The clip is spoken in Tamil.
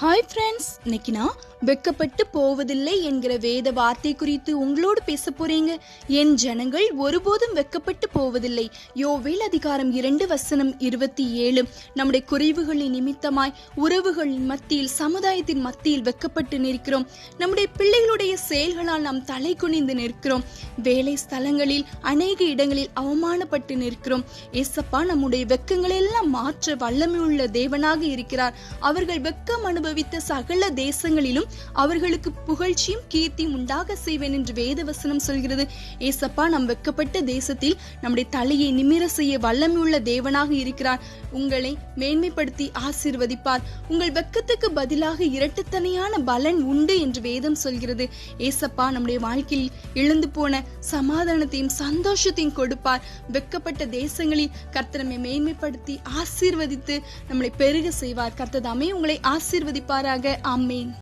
ஹாய் ஃப்ரெண்ட்ஸ் இன்னைக்கு நான் வெக்கப்பட்டு போவதில்லை என்கிற வேத வார்த்தை குறித்து உங்களோடு பேச போறேங்க. என் ஜனங்கள் ஒருபோதும் வெக்கப்பட்டு போவதில்லை. யோவேல் அதிகாரம் இரண்டு வசனம் இருபத்தி ஏழு. நம்முடைய குறைவுகளின் நிமித்தமாய் உறவுகளின் மத்தியில் சமுதாயத்தின் மத்தியில் வெக்கப்பட்டு நிற்கிறோம். நம்முடைய பிள்ளைகளுடைய செயல்களால் நாம் தலை குனிந்து நிற்கிறோம். வேலை ஸ்தலங்களில் அநேக இடங்களில் அவமானப்பட்டு நிற்கிறோம். ஏசப்பா நம்முடைய வெக்கங்களெல்லாம் மாற்ற வல்லமை உள்ள தேவனாக இருக்கிறார். அவர்கள் வெக்கம் அனுபவித்த சகல தேசங்களிலும் அவர்களுக்கு புகழ்ச்சியும் கீர்த்தியும் உண்டாக செய்வேன் என்று வேதவசனம் சொல்கிறது. ஏசப்பா நம் வெக்கப்பட்ட தேசத்தில் நம்முடைய தலையை நிமிர செய்ய வல்லமையுள்ள தேவனாக இருக்கிறார். உங்களை மேன்மைப்படுத்தி ஆசீர்வதிப்பார். உங்கள் வெக்கத்துக்கு பதிலாக இரட்டத்தனையான பலன் உண்டு என்று வேதம் சொல்கிறது. ஏசப்பா நம்முடைய வாழ்க்கையில் இழந்து போன சமாதானத்தையும் சந்தோஷத்தையும் கொடுப்பார். வெக்கப்பட்ட தேசங்களில் கர்த்தனமை மேன்மைப்படுத்தி ஆசீர்வதித்து நம்மளை பெருக செய்வார். கர்த்ததாமே உங்களை ஆசீர்வதி ஆசீர்வதிப்பாராக ஆமேன்